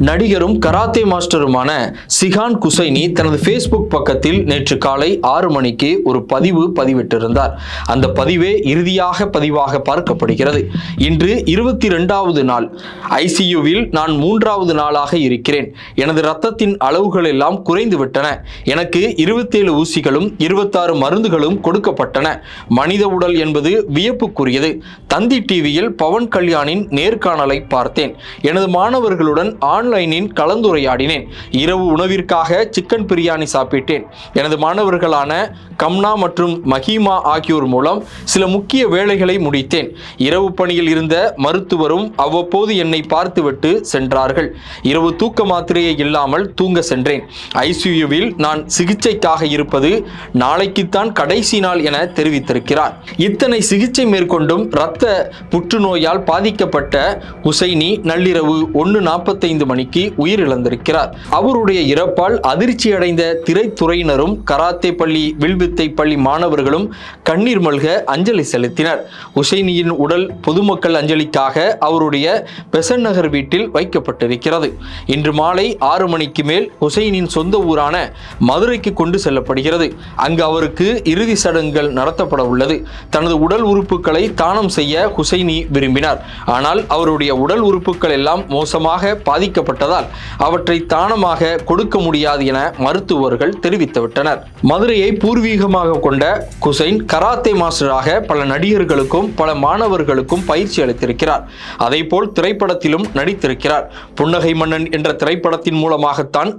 நடிகரும் கராத்தே மாஸ்டருமான சிகான் குசைனி தனது ஃபேஸ்புக் பக்கத்தில் நேற்று காலை ஆறு மணிக்கு ஒரு பதிவு பதிவிட்டிருந்தார். அந்த பதிவே இறுதியாக பதிவாக பார்க்கப்படுகிறது. இன்று இருபத்தி ரெண்டாவது நாள். ஐசியூவில் நான் மூன்றாவது நாளாக இருக்கிறேன். எனது இரத்தத்தின் அளவுகள் எல்லாம் குறைந்து விட்டன எனக்கு இருபத்தேழு ஊசிகளும் இருபத்தாறு மருந்துகளும் கொடுக்கப்பட்டன. மனித உடல் என்பது வியப்புக்குரியது. தந்தி டிவியில் பவன் கல்யாணின் நேர்காணலை பார்த்தேன். எனது மாணவர்களுடன் ஆன்லைனில் கலந்துரையாடினேன். இரவு உணவிற்காக சிக்கன் பிரியாணி சாப்பிட்டேன். எனது மாணவர்களான கம்னா மற்றும் மஹிமா ஆகியோர் மூலம் சில முக்கிய வேலைகளை முடித்தேன். இரவு பணியில் இருந்த மருத்துவரும் அவ்வப்போது என்னை பார்த்துவிட்டு சென்றார்கள். இரவு தூக்க மாத்திரையை இல்லாமல் தூங்க சென்றேன். ஐசியூவில் நான் சிகிச்சைக்காக இருப்பது நாளைக்குத்தான் கடைசி நாள் என தெரிவித்திருக்கிறார். இத்தனை சிகிச்சை மேற்கொண்டும் இரத்த புற்றுநோயால் பாதிக்கப்பட்ட ஹுசைனி நள்ளிரவு ஒன்று நாற்பத்தைந்து மணி மணிக்கு உயிரிழந்திருக்கிறார். அவருடைய இறப்பால் அதிர்ச்சியடைந்த திரைத்துறையினரும் கராத்தே பள்ளி வில்வித்தை பள்ளி மாணவர்களும் கண்ணீர் மல்க அஞ்சலி செலுத்தினர். உசைனியின் உடல் பொதுமக்கள் அஞ்சலிக்காக அவருடைய பெசன் நகர் வீட்டில் வைக்கப்பட்டிருக்கிறது. இன்று மாலை ஆறு மணிக்கு மேல் ஹுசைனின் சொந்த ஊரான மதுரைக்கு கொண்டு செல்லப்படுகிறது. அங்கு அவருக்கு இறுதி சடங்குகள் நடத்தப்பட உள்ளது. தனது உடல் உறுப்புகளை தானம் செய்ய ஹுசைனி விரும்பினார். ஆனால் அவருடைய உடல் உறுப்புகள் எல்லாம் மோசமாக ஏற்பட்டதால் அவற்றை தானமாக கொடுக்க முடியாது என மருத்துவர்கள் தெரிவித்துவிட்டனர். மதுரையை பூர்வீகமாக கொண்ட குசைன் கராத்தே மாஸ்டராக பல நடிகர்களுக்கும் பல மாணவர்களுக்கும் பயிற்சி அளித்திருக்கிறார். அதேபோல் திரைப்படத்திலும் நடித்திருக்கிறார். புன்னகை மன்னன் என்ற திரைப்படத்தின் மூலமாகத்தான்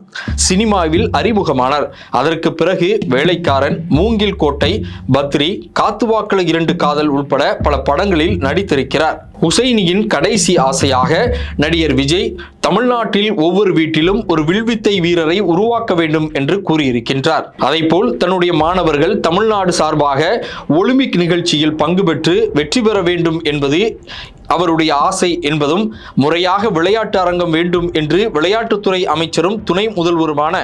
சினிமாவில் அறிமுகமானார். அதற்கு பிறகு வேலைக்காரன் மூங்கில் கோட்டை பத்ரி காத்துவாக்கள இரண்டு காதல் உட்பட பல படங்களில் நடித்திருக்கிறார். ஹுசைனியின் கடைசி ஆசையாக நடிகர் விஜய் தமிழ்நாட்டில் ஒவ்வொரு வீட்டிலும் ஒரு வில்வித்தை வீரரை உருவாக்க வேண்டும் என்று கூறியிருக்கின்றார். அதைப்போல் தன்னுடைய மாணவர்கள் தமிழ்நாடு சார்பாக ஒலிம்பிக் நிகழ்ச்சியில் பங்கு பெற்று வெற்றி பெற வேண்டும் என்பது அவருடைய ஆசை என்பதும் முறையாக விளையாட்டு அரங்கம் வேண்டும் என்று விளையாட்டுத்துறை அமைச்சரும் துணை முதல்வருமான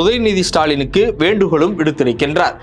உதயநிதி ஸ்டாலினுக்கு வேண்டுகோளும் விடுத்திருக்கின்றார்.